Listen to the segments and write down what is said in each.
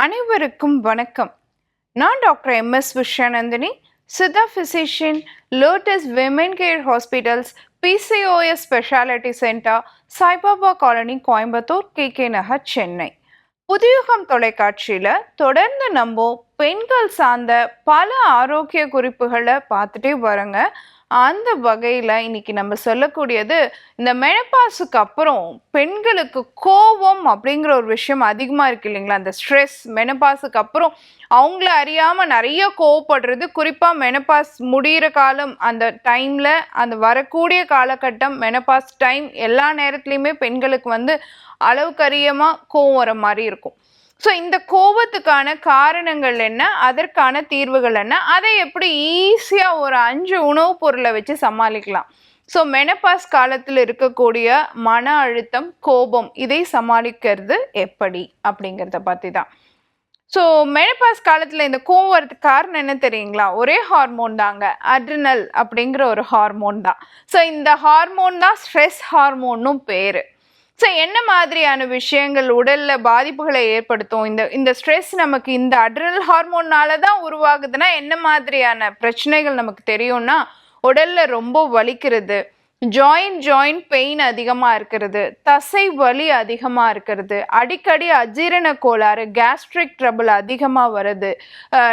அனைவருக்கும் வணக்கம். நான் doctor M S Viswanandini Siddha physician Lotus women care hospitals PCOS speciality centre Saibaba colony Coimbatore K K Nagar Chennai. Puthuyugam தொலைக்காட்சியில் தொடர்ந்து நம்ம பெண்கள் சார்ந்த பல ஆரோக்கிய குறிப்புகளை பார்த்துட்டே வரங்க. அந்த வகையில் இன்னைக்கு நம்ம சொல்லக்கூடியது இந்த மெனப்பாஸுக்கு அப்புறம் பெண்களுக்கு கோபம் அப்படிங்கிற ஒரு விஷயம் அதிகமாக இருக்கு இல்லைங்களா? அந்த ஸ்ட்ரெஸ் மெனப்பாஸுக்கு அப்புறம் அவங்கள அறியாமல் நிறைய கோவப்படுறது குறிப்பாக மெனப்பாஸ் முடிகிற காலம் அந்த டைமில் அந்த வரக்கூடிய காலகட்டம் மெனப்பாஸ் டைம் எல்லா நேரத்துலையுமே பெண்களுக்கு வந்து அளவுக்கு அறியமாக கோவம் வர மாதிரி இருக்கும். ஸோ இந்த கோபத்துக்கான காரணங்கள் என்ன? அதற்கான தீர்வுகள் என்ன? அதை எப்படி ஈஸியாக ஒரு அஞ்சு உணவுப் பொருளை வச்சு சமாளிக்கலாம். ஸோ மெனப்பாஸ் காலத்தில் இருக்கக்கூடிய மன அழுத்தம் கோபம் இதை சமாளிக்கிறது எப்படி? அப்படிங்கிறத பற்றி தான் ஸோ மெனப்பாஸ் காலத்தில் இந்த கோவம் வரதுக்கு காரணம் என்ன தெரியுங்களா? ஒரே ஹார்மோன் தாங்க. அட்ரினல் அப்படிங்கிற ஒரு ஹார்மோன் தான். ஸோ இந்த ஹார்மோன் தான் ஸ்ட்ரெஸ் ஹார்மோன்னும் பேர். ஸோ என்ன மாதிரியான விஷயங்கள் உடலில் பாதிப்புகளை ஏற்படுத்தும்? இந்த இந்த ஸ்ட்ரெஸ் நமக்கு இந்த அட்ரல் ஹார்மோன்னால தான் உருவாகுதுன்னா என்ன மாதிரியான பிரச்சனைகள் நமக்கு தெரியும்னா உடலில் ரொம்ப வலிக்கிறது ஜாயிண்ட் ஜாயிண்ட் பெயின் அதிகமாக இருக்கிறது தசை வலி அதிகமாக இருக்கிறது அடிக்கடி அஜீரண கோளாறு கேஸ்ட்ரிக் ட்ரபிள் அதிகமாக வருது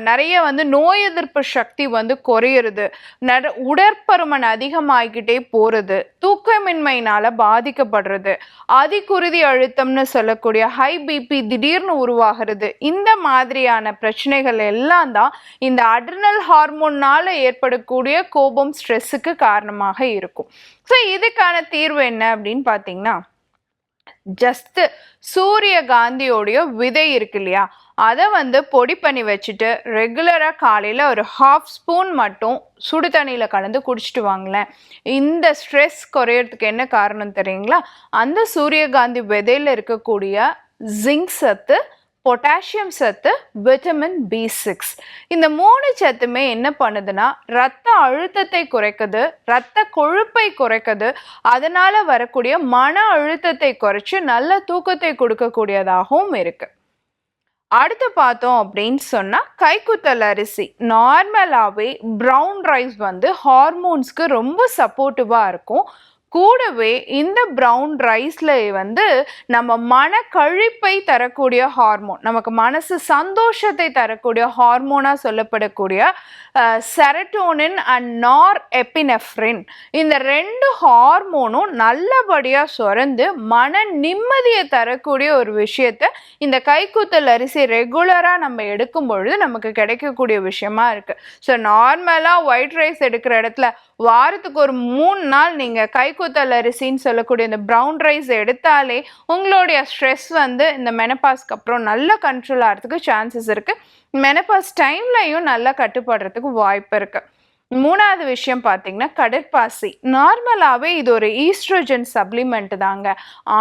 நிறைய வந்து நோய் எதிர்ப்பு சக்தி வந்து குறையிறது நட உடற்பருமன் அதிகமாகிக்கிட்டே போகிறது தூக்கமின்மையினால் பாதிக்கப்படுறது. அதிகுருதி அழுத்தம்னு சொல்லக்கூடிய ஹை பிபி திடீர்னு உருவாகிறது. இந்த மாதிரியான பிரச்சனைகள் எல்லாம் தான் இந்த அட்ரினல் ஹார்மோன்னால் ஏற்படக்கூடிய கோபம் ஸ்ட்ரெஸ்ஸுக்கு காரணமாக இருக்கும். ஸோ இதுக்கான தீர்வு என்ன அப்படின்னு பார்த்தீங்கன்னா ஜஸ்ட் சூரியகாந்தியோடைய விதை இருக்கு இல்லையா? அதை வந்து பொடி பண்ணி வச்சுட்டு ரெகுலராக காலையில் ஒரு ஹாஃப் ஸ்பூன் மட்டும் சுடு தண்ணியில் கலந்து குடிச்சிட்டு வாங்களேன். இந்த ஸ்ட்ரெஸ் குறையறதுக்கு என்ன காரணம் தெரியுங்களா? அந்த சூரியகாந்தி விதையில் இருக்கக்கூடிய ஜிங்க் சத்து பொட்டாசியம் சத்து விட்டமின் பி சிக்ஸ் இந்த மூணு சத்துமே என்ன பண்ணுதுன்னா ரத்த அழுத்தத்தை குறைக்குது ரத்த கொழுப்பை குறைக்குது. அதனால வரக்கூடிய மன அழுத்தத்தை குறைச்சு நல்ல தூக்கத்தை கொடுக்கக்கூடியதாகவும் இருக்கு. அடுத்து பார்த்தோம் அப்படின்னு சொன்னால் கைக்குத்தல் அரிசி. நார்மலாகவே ப்ரௌன் ரைஸ் வந்து ஹார்மோன்ஸ்க்கு ரொம்ப சப்போர்ட்டிவாக இருக்கும். கூடவே இந்த ப்ரௌன் ரைஸில் வந்து நம்ம மன கழிப்பை தரக்கூடிய ஹார்மோன் நமக்கு மனசு சந்தோஷத்தை தரக்கூடிய ஹார்மோனாக சொல்லப்படக்கூடிய செரட்டோனின் அண்ட் நார் எப்பினெஃப்ரின் இந்த ரெண்டு ஹார்மோனும் நல்லபடியாக சுரந்து மன நிம்மதியை தரக்கூடிய ஒரு விஷயத்த இந்த கைக்கூத்தல் அரிசி ரெகுலராக நம்ம எடுக்கும் பொழுது நமக்கு கிடைக்கக்கூடிய விஷயமா இருக்குது ஸோ நார்மலாக ஒயிட் ரைஸ் எடுக்கிற இடத்துல வாரத்துக்கு ஒரு மூணு நாள் நீங்கள் கைக்குத்தல் அரிசின்னு சொல்லக்கூடிய இந்த ப்ரௌன் ரைஸ் எடுத்தாலே உங்களுடைய ஸ்ட்ரெஸ் வந்து இந்த மெனப்பாஸ்க்கு அப்புறம் நல்ல கண்ட்ரோல் ஆகிறதுக்கு சான்சஸ் இருக்குது மெனப்பாஸ் டைம்லையும் நல்லா கட்டுப்படுறதுக்கு வாய்ப்பு இருக்குது மூணாவது விஷயம் பார்த்தீங்கன்னா கடற்பாசி. நார்மலாகவே இது ஒரு ஈஸ்ட்ரோஜன் சப்ளிமெண்ட் தாங்க.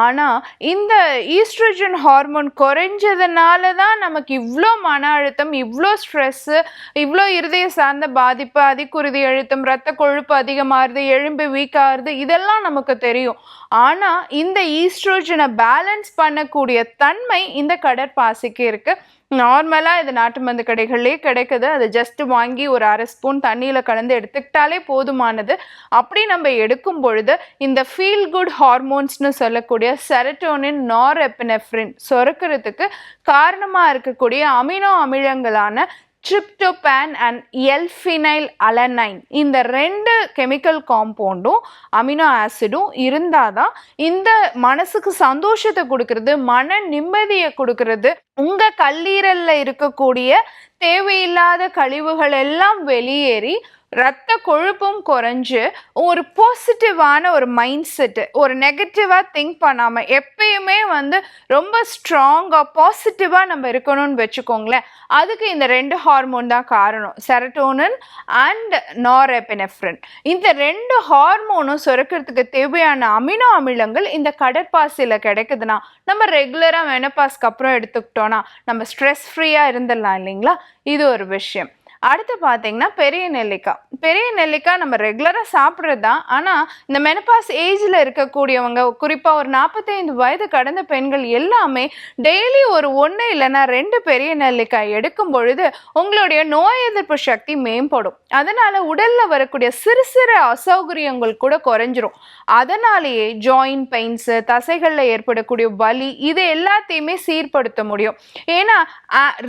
ஆனால் இந்த ஈஸ்ட்ரோஜன் ஹார்மோன் குறைஞ்சதுனால தான் நமக்கு இவ்வளோ மன அழுத்தம் இவ்வளோ ஸ்ட்ரெஸ்ஸு இவ்வளோ இருதய சார்ந்த பாதிப்பு அதிகுருதி அழுத்தம் ரத்த கொழுப்பு அதிகமாகுது எலும்பு வீக் ஆகுது இதெல்லாம் நமக்கு தெரியும். ஆனால் இந்த ஈஸ்ட்ரோஜனை பேலன்ஸ் பண்ணக்கூடிய தன்மை இந்த கடற்பாசிக்கு இருக்குது நார்மலாக இது நாட்டு மருந்து கடைகள்லேயே கிடைக்குது. அதை ஜஸ்ட்டு வாங்கி ஒரு அரை ஸ்பூன் தண்ணியில் கலந்து எடுத்துக்கிட்டாலே போதுமானது. அப்படி நம்ம எடுக்கும் பொழுது இந்த ஃபீல் குட் ஹார்மோன்ஸ்னு சொல்லக்கூடிய செரட்டோனின் நார் எப்பினெஃப்ரின் சுரக்கிறதுக்கு காரணமாக இருக்கக்கூடிய அமினோ அமிலங்களான ட்ரிப்டோபேன் அண்ட் எல்ஃபினைல் அலனைன் இந்த ரெண்டு கெமிக்கல் காம்பவுண்டும் அமினோ ஆசிடும் இருந்தால் தான் இந்த மனசுக்கு சந்தோஷத்தை கொடுக்கறது மன நிம்மதியை கொடுக்கறது உங்கள் கல்லீரலில் இருக்கக்கூடிய தேவையில்லாத கழிவுகள் எல்லாம் வெளியேறி ரத்த கொழுப்பும் குறைஞ்சு ஒரு பாசிட்டிவான ஒரு மைண்ட் செட்டு ஒரு நெகட்டிவாக திங்க் பண்ணாமல் எப்பயுமே வந்து ரொம்ப ஸ்ட்ராங்காக பாசிட்டிவாக நம்ம இருக்கணும்னு வச்சுக்கோங்களேன். அதுக்கு இந்த ரெண்டு ஹார்மோன் தான் காரணம். செரட்டோனன் அண்ட் நாரெபினெஃப்ரின் இந்த ரெண்டு ஹார்மோனும் சுரக்கிறதுக்கு தேவையான அமினோ அமிலங்கள் இந்த கடற்பாசியில் கிடைக்குதுன்னா நம்ம ரெகுலராக மெனப்பாஸ்க்கு அப்புறம் எடுத்துக்கிட்டோன்னா நம்ம ஸ்ட்ரெஸ் ஃப்ரீயாக இருந்துடலாம் இல்லைங்களா? இது ஒரு விஷயம். அடுத்து பார்த்தீங்கன்னா பெரிய நெல்லிக்காய். பெரிய நெல்லிக்காய் நம்ம ரெகுலராக சாப்பிட்றது தான் ஆனால் இந்த மெனப்பாஸ் ஏஜில் இருக்கக்கூடியவங்க குறிப்பாக ஒரு நாற்பத்தைந்து வயது கடந்த பெண்கள் எல்லாமே டெய்லி ஒரு ஒன்று இல்லைன்னா ரெண்டு பெரிய நெல்லிக்காய் எடுக்கும் பொழுது உங்களுடைய நோய் எதிர்ப்பு சக்தி மேம்படும். அதனால் உடலில் வரக்கூடிய சிறு சிறு அசௌகரியங்கள் கூட குறைஞ்சிரும். அதனாலேயே ஜாயின் பெயின்ஸு தசைகளில் ஏற்படக்கூடிய வலி இது எல்லாத்தையுமே சீர்படுத்த முடியும். ஏன்னா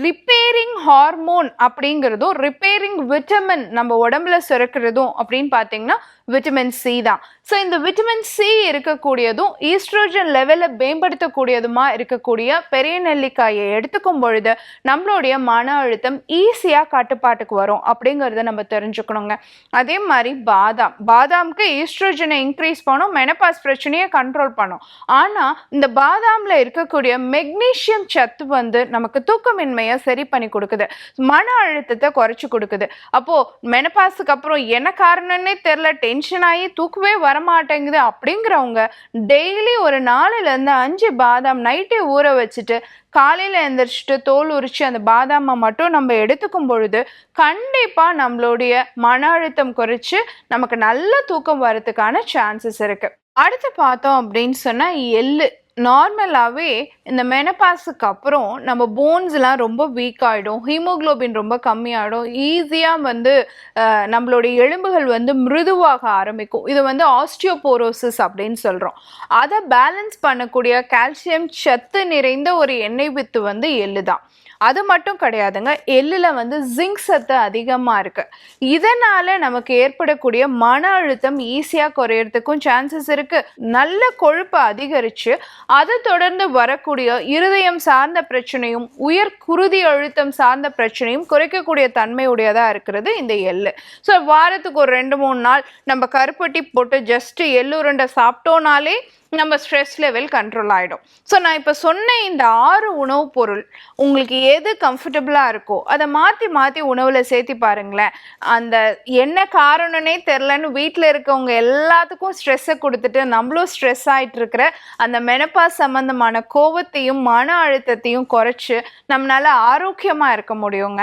ரிப்பேரிங் ஹார்மோன் அப்படிங்கிறதும் ரிப்பேரிங் விட்டமின் நம்ம உடம்புல சுரக்கிறதும் அப்படின்னு பார்த்தீங்கன்னா விட்டமின் சி தான். ஸோ இந்த விட்டமின் சி இருக்கக்கூடியதும் ஈஸ்ட்ரோஜன் லெவலை மேம்படுத்தக்கூடியதுமா இருக்கக்கூடிய பெரிய நெல்லிக்காயை எடுத்துக்கும் பொழுது நம்மளுடைய மன அழுத்தம் ஈஸியாக கட்டுப்பாட்டுக்கு வரும் அப்படிங்கிறத நம்ம தெரிஞ்சுக்கணுங்க. அதே மாதிரி பாதாம். பாதாம்க்கு ஈஸ்ட்ரோஜனை இன்க்ரீஸ் பண்ணும் மெனபாஸ் பிரச்சனையை கண்ட்ரோல் பண்ணும். ஆனால் இந்த பாதாமில் இருக்கக்கூடிய மெக்னீஷியம் சத்து வந்து நமக்கு தூக்கமின்மையை சரி பண்ணி கொடுக்குது. மன அழுத்தத்தை குறைச்சி கொடுக்குது. அப்போது மெனபாஸுக்கு அப்புறம் என்ன காரணம்னே தெரில டென்ஷன் ஆகி தூக்கவே வரமாட்டேங்குது அப்படிங்கிறவங்க டெய்லி ஒரு நாலுலேருந்து அஞ்சு பாதாம் நைட்டே ஊற வச்சுட்டு காலையில் எந்திரிச்சிட்டு தோல் உரிச்சு அந்த பாதாமை மட்டும் நம்ம எடுத்துக்கும் பொழுது கண்டிப்பாக நம்மளுடைய மன அழுத்தம் குறைச்சி நமக்கு நல்ல தூக்கம் வரதுக்கான சான்சஸ் இருக்குது அடுத்து பார்த்தோம் அப்படின்னு சொன்னால் எள்ளு. நார்மலாகவே இந்த மெனப்பாஸுக்கு அப்புறம் நம்ம போன்ஸ்லாம் ரொம்ப வீக் ஆகிடும் ஹீமோக்ளோபின் ரொம்ப கம்மியாகிடும் ஈஸியாக வந்து நம்மளுடைய எலும்புகள் வந்து மிருதுவாக ஆரம்பிக்கும். இது வந்து ஆஸ்டியோபோரோசிஸ் அப்படின்னு சொல்கிறோம் அதை பேலன்ஸ் பண்ணக்கூடிய கால்சியம் சத்து நிறைந்த ஒரு எண்ணெய் வித்து வந்து எள்ளு தான் அது மட்டும் கிடையாதுங்க எள்ளில் வந்து ஜிங்க் சத்து அதிகமாக இருக்குது இதனால் நமக்கு ஏற்படக்கூடிய மன அழுத்தம் ஈஸியாக குறையிறதுக்கும் சான்சஸ் இருக்குது நல்ல கொழுப்பு அதிகரித்து அதை தொடர்ந்து வரக்கூடிய இருதயம் சார்ந்த பிரச்சனையும் உயர் குருதி அழுத்தம் சார்ந்த பிரச்சனையும் குறைக்கக்கூடிய தன்மையுடையதாக இருக்கிறது இந்த எள்ளு. ஸோ வாரத்துக்கு ஒரு ரெண்டு மூணு நாள் நம்ம கருப்பட்டி போட்டு ஜஸ்ட் எள்ளுருண்டை சாப்பிட்டோனாலே நம்ம ஸ்ட்ரெஸ் லெவல் கண்ட்ரோல் ஆகிடும் ஸோ நான் இப்போ சொன்ன இந்த ஆறு உணவுப் பொருள் உங்களுக்கு எது கம்ஃபர்டபுளாக இருக்கோ அதை மாற்றி மாற்றி உணவில் சேர்த்தி பாருங்களேன். அந்த என்ன காரணம்னே தெரிலன்னு வீட்டில் இருக்கவங்க எல்லாத்துக்கும் ஸ்ட்ரெஸ்ஸை கொடுத்துட்டு நம்மளும் ஸ்ட்ரெஸ் ஆகிட்டு இருக்கிற அந்த மெனப்பா சம்மந்தமான கோபத்தையும் மன அழுத்தத்தையும் குறைச்சி நம்மளால் ஆரோக்கியமாக இருக்க முடியுங்க.